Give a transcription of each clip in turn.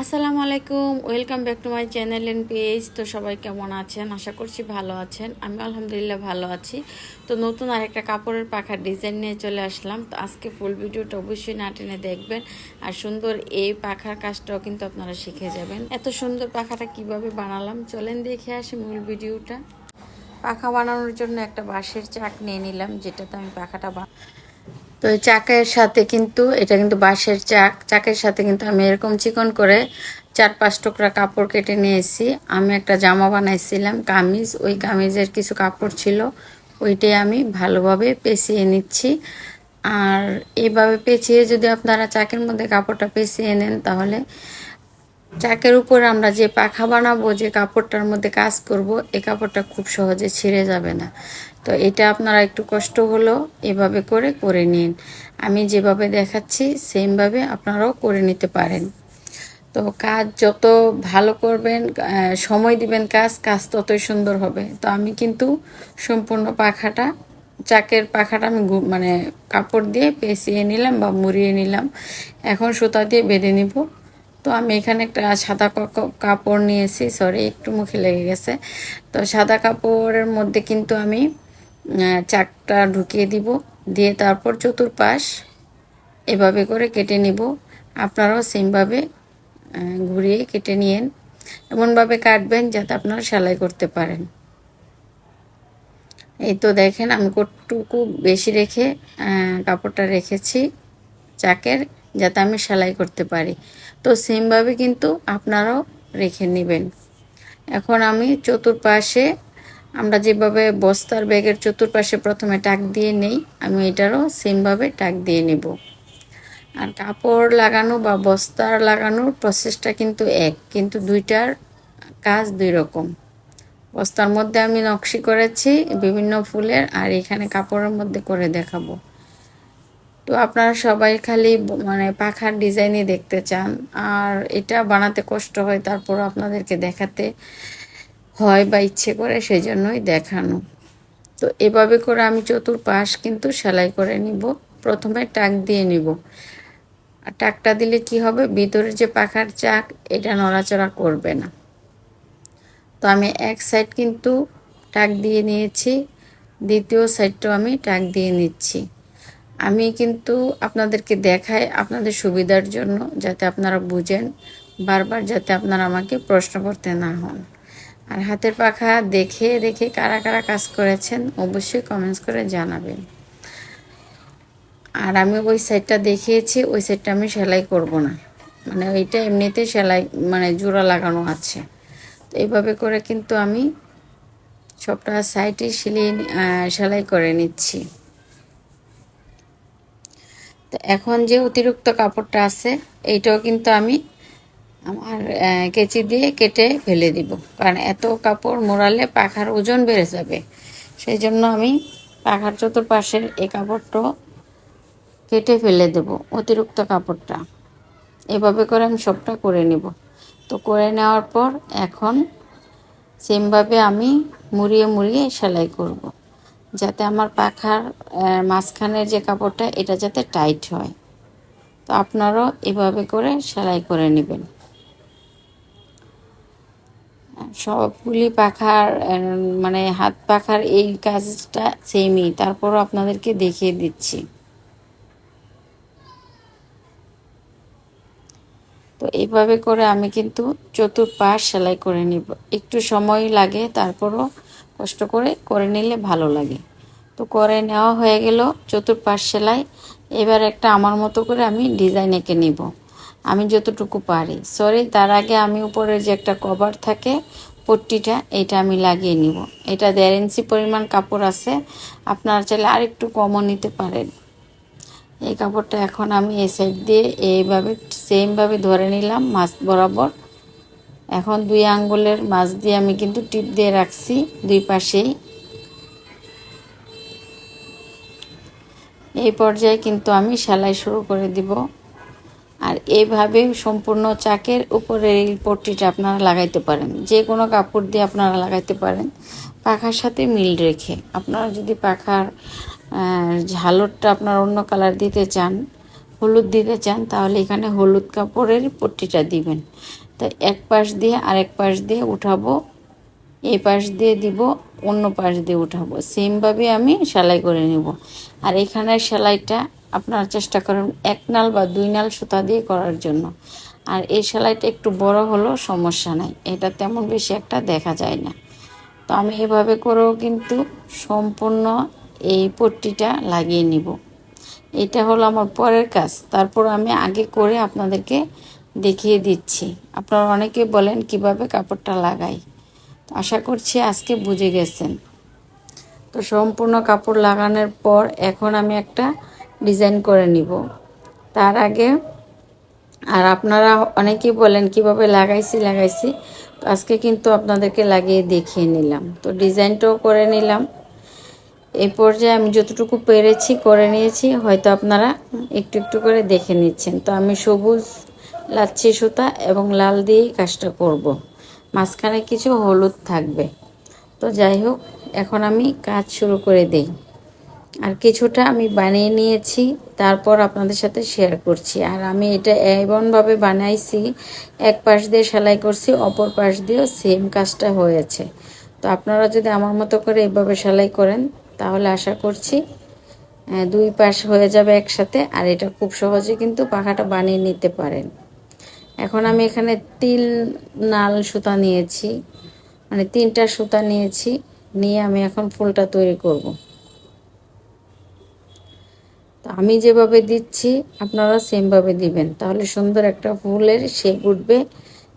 আসসালামু আলাইকুম, welcome back to my channel and page তো সবাই কেমন আছেন? আশা করছি ভালো আছেন। আমি আলহামদুলিল্লাহ ভালো আছি। তো নতুন আরেকটা কাপড়ের পাখার ডিজাইন নিয়ে চলে আসলাম। তো আজকে ফুল ভিডিওটা অবশ্যই না টেনে দেখবেন। আর সুন্দর এই পাখার কাজটাও কিন্তু আপনারা শিখে যাবেন। এত সুন্দর পাখাটা কীভাবে বানালাম? চলেন দেখে আসি মূল ভিডিওটা। পাখা বানানোর জন্য একটা বাঁশের চাক নিয়ে নিলাম, যেটাতে আমি পাখাটা তো চাকের সাথে কিন্তু, এটা কিন্তু বাঁশের চাক, চাকের সাথে কিন্তু আমি এরকম চিকন করে চার পাঁচ টুকরা কাপড় কেটে নিয়েছি। আমি একটা জামা বানাইছিলাম, কামিজ, ওই কামিজের কিছু কাপড় ছিল, ওইটাই আমি ভালোভাবে পেঁচিয়ে নিচ্ছি। আর এইভাবে পেঁচিয়ে যদি আপনারা চাকের মধ্যে কাপড়টা পেঁচিয়ে নেন, তাহলে চাকের উপর আমরা যে পাখা বানাবো, যে কাপড়টার মধ্যে কাজ করব এই কাপড়টা খুব সহজে ছিঁড়ে যাবে না। তো এটা আপনারা একটু কষ্ট হলেও এভাবে করে করে নিন। আমি যেভাবে দেখাচ্ছি, সেমভাবে আপনারাও করে নিতে পারেন। তো কাজ যত ভালো করবেন সময় দিবেন কাজ কাজ ততই সুন্দর হবে। তো আমি কিন্তু সম্পূর্ণ পাখাটা চাকের পাখাটা আমি মানে কাপড় দিয়ে পেঁচিয়ে নিলাম বা মুড়িয়ে নিলাম। এখন সুতা দিয়ে বেঁধে নিব। তো আমি এখানে একটা সাদা কাপড় নিয়েছি সরি একটু মুখে লেগে গেছে। তো সাদা কাপড়ের মধ্যে কিন্তু আমি চাকটা ঢুকিয়ে দিব, দিয়ে তারপর চতুর্পাশ এভাবে করে কেটে নিব। আপনারাও সেমভাবে ঘুরিয়ে কেটে নিয়েন। এমনভাবে কাটবেন যাতে আপনারা সেলাই করতে পারেন। এই তো দেখেন, আমি কটুকু বেশি রেখে কাপড়টা রেখেছি, চাকের। যাতে আমি সেলাই করতে পারি। তো সেমভাবে কিন্তু আপনারাও রেখে নেবেন। এখন আমি চতুর্পাশে আমরা যেভাবে বস্তার ব্যাগের চতুর্পাশে প্রথমে টাক দিয়ে নেই, আমি এটারও সেমভাবে টাক দিয়ে নেব। আর কাপড় লাগানো বা বস্তার লাগানোর প্রসেসটা কিন্তু এক, কিন্তু দুইটার কাজ দুই রকম। বস্তার মধ্যে আমি নকশি করেছি, বিভিন্ন ফুলের, আর এখানে কাপড়ের মধ্যে করে দেখাবো। তো আপনারা সবাই খালি মানে পাখার ডিজাইনই দেখতে চান। আর এটা বানাতে কষ্ট হয় তারপর আপনাদেরকে দেখাতে হয় বা ইচ্ছে করে সেই জন্যই দেখানো। তো এভাবে করে আমি চতুর্পাশ কিন্তু সেলাই করে নিব। প্রথমে টাক দিয়ে নিব। আর টাকটা দিলে কি হবে? ভিতরে যে পাখার চাক, এটা নড়াচড়া করবে না। তো আমি এক সাইড কিন্তু টাক দিয়ে নিয়েছি, দ্বিতীয় সাইডটাও আমি টাক দিয়ে নিচ্ছি। আমি কিন্তু আপনাদেরকে দেখাই আপনাদের সুবিধার জন্য যাতে আপনারা বুঝেন, বারবার যাতে আপনারা আমাকে প্রশ্ন করতে না হন। আর হাতের পাখা দেখে দেখে কারা কারা কাজ করেছেন অবশ্যই কমেন্টস করে জানাবেন। আর আমি ওই সাইডটা দেখিয়েছি, ওই সাইডটা আমি সেলাই করব না। মানে ওইটা এমনিতে সেলাই মানে জোড়া লাগানো আছে। তো এইভাবে করে কিন্তু আমি সবটা সাইডে সিলিয়ে সেলাই করে নিচ্ছি। তো এখন যে অতিরিক্ত কাপড়টা আছে, এইটাও কিন্তু আমি আমার কেচি দিয়ে কেটে ফেলে দিব। কারণ এত কাপড় মোড়ালে পাখার ওজন বেড়ে যাবে। সেই জন্য আমি পাখার চতুর্পাশের এই কাপড়টা কেটে ফেলে দেব, অতিরিক্ত কাপড়টা। এভাবে করে আমি সবটা করে নেব। তো করে নেওয়ার পর এখন সেমভাবে আমি মুড়িয়ে মুড়িয়ে সেলাই করব। যাতে আমার পাখার মাঝখানের যে কাপড়টা, এটা যাতে টাইট হয়। তো আপনারাও এভাবে করে সেলাই করে নেবেন। সবগুলি পাখার মানে হাত পাখার এই কাজটা সেমই। তারপরও আপনাদেরকে দেখিয়ে দিচ্ছি। তো এইভাবে করে আমি কিন্তু চতুর্পাশ সেলাই করে নিব। একটু সময় লাগে, তারপরও কষ্ট করে করে নিলে ভালো লাগে। তো করে নেওয়া হয়ে গেল চতুর্পাশ সেলাই এবার একটা আমার মতো করে আমি ডিজাইন এঁকে নিব। আমি যতটুকু পারি। সরি তার আগে আমি উপরের যে একটা কভার থাকে, পট্টিটা, এটা আমি লাগিয়ে নিব। এটা দেড় ইঞ্চি পরিমাণ কাপড় আছে। আপনারা চাইলে আরেকটু কমও নিতে পারেন। এই কাপড়টা এখন আমি এই সাইড দিয়ে এইভাবে সেমভাবে ধরে নিলাম মাছ বরাবর। এখন দুই আঙ্গুলের মাছ দিয়ে আমি কিন্তু টিপ দিয়ে রাখছি, দুই পাশেই। এই পর্যায়ে কিন্তু আমি সেলাই শুরু করে দিব। আর এইভাবে সম্পূর্ণ চাকের উপরে এই পট্টিটা আপনারা লাগাইতে পারেন। যে কোনো কাপড় দিয়ে আপনারা লাগাইতে পারেন। পাখার সাথে মিল রেখে। আপনারা যদি পাখার ঝালরটা আপনার অন্য কালার দিতে চান, হলুদ দিতে চান, তাহলে এখানে হলুদ কাপড়ের পট্টিটা দিবেন। তো এক পাশ দিয়ে আরেক পাশ দিয়ে উঠাবো, এই পাশ দিয়ে দিব, অন্য পাশ দিয়ে উঠাবো। সেমভাবে আমি সেলাই করে নিব। আর এখানের সেলাইটা আপনারা চেষ্টা করেন এক নাল বা দুই নাল সুতা দিয়ে করার জন্য। আর এই সেলাইটা একটু বড় হলেও সমস্যা নাই, এটা তেমন বেশি একটা দেখা যায় না। তো আমি এভাবে করেও কিন্তু সম্পূর্ণ এই পট্টিটা লাগিয়ে নিব। এটা হলো আমার পরের কাজ। তারপর আমি আগে করে আপনাদেরকে দেখিয়ে দিচ্ছি। আপনারা অনেকে বলেন, কীভাবে কাপড়টা লাগাই? আশা করছি আজকে বুঝে গেছেন। তো সম্পূর্ণ কাপড় লাগানোর পর এখন আমি একটা ডিজাইন করে নিব। তার আগে, আর আপনারা অনেকেই বলেন, কীভাবে লাগাইছি লাগাইছি? তো আজকে কিন্তু আপনাদেরকে লাগিয়ে দেখিয়ে নিলাম। তো ডিজাইনটাও করে নিলাম। এই পর্যায়ে আমি যতটুকু পেরেছি, করে নিয়েছি। হয়তো আপনারা একটু একটু করে দেখে নিচ্ছেন। তো আমি সবুজ লাচ্ছি সুতা এবং লাল দিয়েই কাজটা করব। মাঝখানে কিছু হলুদ থাকবে। তো যাই হোক, এখন আমি কাজ শুরু করে দেই। আর কিছুটা আমি বানিয়ে নিয়েছি, তারপর আপনাদের সাথে শেয়ার করছি। আর আমি এটা এমনভাবে বানাইছি, এক পাশ দিয়ে সেলাই করছি, অপর পাশ দিয়েও সেম কাজটা হয়েছে। তো আপনারা যদি আমার মতো করে এভাবে সেলাই করেন, তাহলে আশা করছি দুই পাশ হয়ে যাবে একসাথে, আর এটা খুব সহজে কিন্তু পাখাটা বানিয়ে নিতে পারেন। এখন আমি এখানে তিল নাল সুতা নিয়েছি মানে তিনটা সুতা নিয়েছি, নিয়ে আমি এখন ফুলটা তৈরি করব। তো আমি যেভাবে দিচ্ছি, আপনারা সেমভাবে দিবেন। তাহলে সুন্দর একটা ফুলের শেপ উঠবে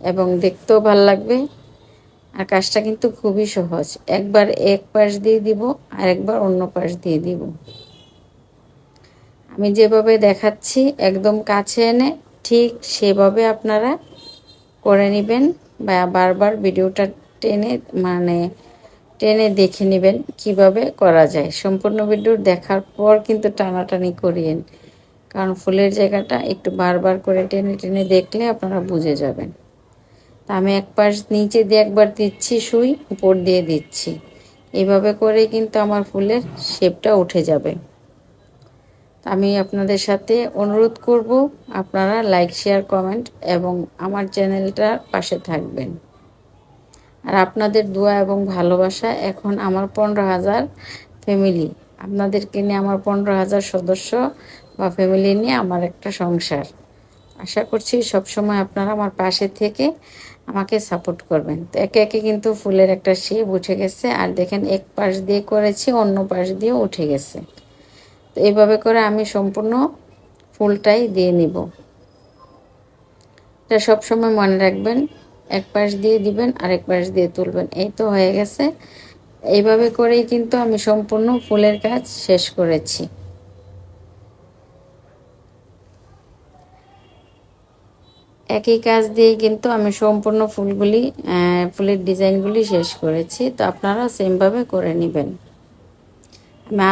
এবং দেখতেও ভালো লাগবে। আর কাজটা কিন্তু খুবই সহজ। একবার এক পাশ দিয়ে দিব, আর একবার অন্য পাশ দিয়ে দিব। আমি যেভাবে দেখাচ্ছি, একদম কাছে এনে ঠিক সেভাবে আপনারা করে নেবেন বা বারবার ভিডিওটা টেনে মানে টেনে দেখে নেবেন কীভাবে করা যায়। সম্পূর্ণ ভিডিও দেখার পর কিন্তু টানাটানি করিয়েন, কারণ ফুলের জায়গাটা একটু বারবার করে টেনে টেনে দেখলে আপনারা বুঝে যাবেন। তা আমি এক পাশ নিচে দিয়ে একবার দিচ্ছি সুই, উপর দিয়ে দিচ্ছি। এভাবে করে কিন্তু আমার ফুলের শেপটা উঠে যাবে। আমি আপনাদের সাথে অনুরোধ করব আপনারা লাইক, শেয়ার, কমেন্ট এবং আমার চ্যানেলটার পাশে থাকবেন। আর আপনাদের দোয়া এবং ভালোবাসা এখন আমার পনেরো হাজার ফ্যামিলি। আপনাদেরকে নিয়ে আমার পনেরো হাজার সদস্য বা ফ্যামিলি নিয়ে আমার একটা সংসার। আশা করছি সবসময় আপনারা আমার পাশে থেকে আমাকে সাপোর্ট করবেন। তো একে একে কিন্তু ফুলের একটা শেপ উঠে গেছে। আর দেখেন, এক পাশ দিয়ে করেছি, অন্য পাশ দিয়ে উঠে গেছে। তো এইভাবে করে আমি সম্পূর্ণ ফুলটাই দিয়ে নিব। এটা সবসময় মনে রাখবেন, এক পাশ দিয়ে দিবেন, আরেক পাশ দিয়ে তুলবেন। এই তো হয়ে গেছে। এইভাবে করেই কিন্তু আমি সম্পূর্ণ ফুলের কাজ শেষ করেছি। একই কাজ দিয়েই কিন্তু আমি সম্পূর্ণ ফুলগুলি ফুলের ডিজাইনগুলি শেষ করেছি। তো আপনারা সেমভাবে করে নেবেন।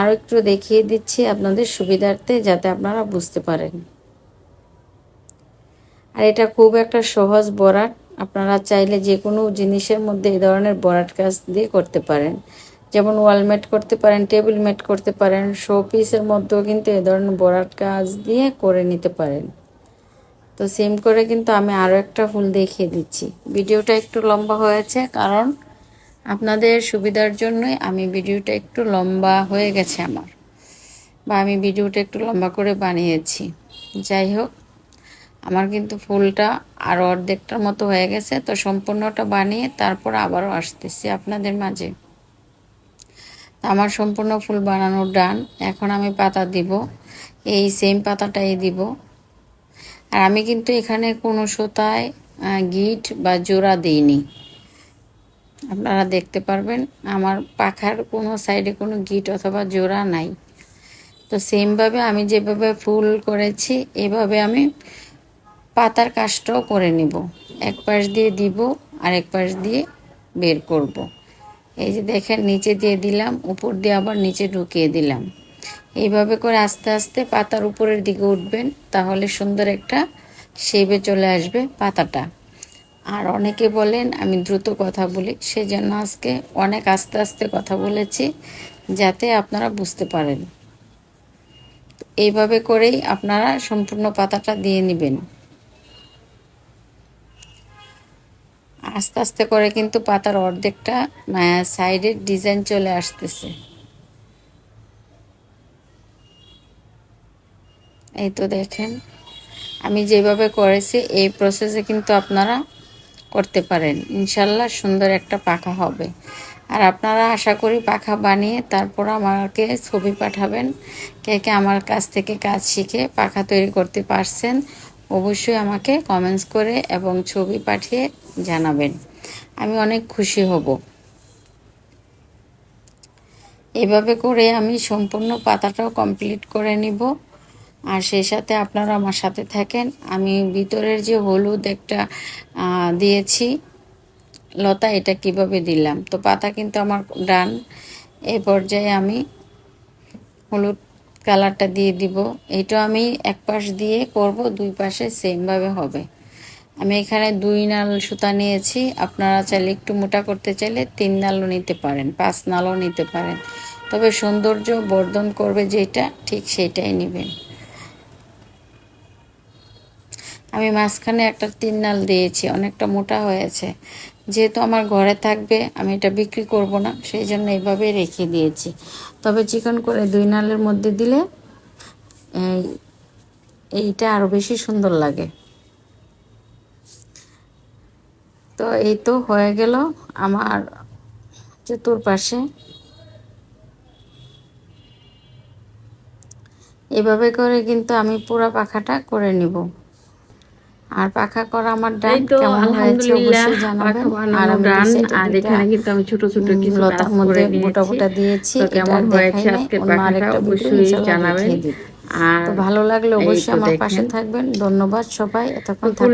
আরও একটু দেখিয়ে দিচ্ছি আপনাদের সুবিধার্থে যাতে আপনারা বুঝতে পারেন। আর এটা খুব একটা সহজ বরাট। আপনারা চাইলে যে কোনো জিনিসের মধ্যে এই ধরনের বরাট কাজ দিয়ে করতে পারেন। যেমন ওয়ালমেট করতে পারেন, টেবিল মেট করতে পারেন, শো পিসের মধ্যেও কিন্তু এ ধরনের বরাট কাজ দিয়ে করে নিতে পারেন। তো সেম করে কিন্তু আমি আরও একটা ফুল দেখিয়ে দিচ্ছি। ভিডিওটা একটু লম্বা হয়েছে, কারণ আপনাদের সুবিধার জন্যই আমি ভিডিওটা একটু লম্বা হয়ে গেছে আমার। বা আমি ভিডিওটা একটু লম্বা করে বানিয়েছি। যাই হোক, আমার কিন্তু ফুলটা আরও অর্ধেকটার মতো হয়ে গেছে। তো সম্পূর্ণটা বানিয়ে তারপর আবারও আসতেছি আপনাদের মাঝে। আমার সম্পূর্ণ ফুল বানানোর ডান। এখন আমি পাতা দিব। এই সেম পাতাটাই দিব। আর আমি কিন্তু এখানে কোনো সুতায় গিট বা জোড়া দিইনি। আপনারা দেখতে পারবেন, আমার পাখার কোনো সাইডে কোনো গিট অথবা জোড়া নাই। তো সেমভাবে আমি যেভাবে ফুল করেছি, এভাবে আমি পাতার কাজটাও করে নিব। এক পাশ দিয়ে দিব আর এক পাশ দিয়ে বের করব। এই যে দেখেন, নিচে দিয়ে দিলাম, উপর দিয়ে আবার নিচে ঢুকিয়ে দিলাম। এইভাবে করে আস্তে আস্তে পাতার উপরের দিকে উঠবেন, তাহলে সুন্দর একটা শেপে চলে আসবে পাতাটা। আর অনেকে বলেন, আমি দ্রুত কথা বলি। সেজন্য আজকে অনেক আস্তে আস্তে কথা বলেছি, যাতে আপনারা বুঝতে পারেন। এইভাবে করেই আপনারা সম্পূর্ণ পাতাটা দিয়ে নেবেন। আস্তে আস্তে করে কিন্তু পাতার অর্ধেকটা সাইডের ডিজাইন চলে আসতেছে। এই তো দেখেন, আমি যেভাবে করেছি, এই প্রসেসে কিন্তু আপনারা করতে পারেন। ইনশাল্লাহ সুন্দর একটা পাখা হবে। আর আপনারা আশা করি পাখা বানিয়ে তারপর আমাকে ছবি পাঠাবেন, কে কে আমার কাছ থেকে কাজ শিখে পাখা তৈরি করতে পারছেন, অবশ্যই আমাকে কমেন্টস করে এবং ছবি পাঠিয়ে জানাবেন। আমি অনেক খুশি হব। এভাবে করে আমি সম্পূর্ণ পাতাটাও কমপ্লিট করে নিব। আর সেই সাথে আপনারা আমার সাথে থাকেন। আমি ভিতরের যে হলুদ একটা দিয়েছি। লতা এটা কীভাবে দিলাম? তো পাতা কিন্তু আমার ডান। এই পর্যায়ে আমি হলুদ কালারটা দিয়ে দিব। এটা আমি এক পাশ দিয়ে করব, দুই পাশে সেমভাবে হবে। আমি এখানে দুই নাল সুতা নিয়েছি। আপনারা চাইলে একটু মোটা করতে চাইলে তিন নালও নিতে পারেন, পাঁচ নালও নিতে পারেন। তবে সৌন্দর্য বর্ধন করবে যেটা, ঠিক সেটাই নেবেন। আমি মাঝখানে একটা তিন নাল দিয়েছি, অনেকটা মোটা হয়েছে। যেহেতু আমার ঘরে থাকবে, আমি এটা বিক্রি করব না, সেই জন্য এইভাবে রেখে দিয়েছি। তবে চিকন করে দুই নালের মধ্যে দিলে এইটা আরও বেশি সুন্দর লাগে। তো এই তো হয়ে গেল আমার চতুর্পাশে এভাবে করে কিন্তু আমি পুরা পাখাটা করে নিব। আর পাখা করা আমার ডান কেমন হয়েছে অবশ্যই জানাবেন। আর আমি আর এখানে কিন্তু আমি ছোট ছোট কিছু লতার মধ্যে মোটা মোটা দিয়েছি। কেমন হয়েছে আজকে পাখাটা? অবশ্যই জানাবেন। আর ভালো লাগলে অবশ্যই আমার পাশে থাকবেন। ধন্যবাদ সবাই এতক্ষণ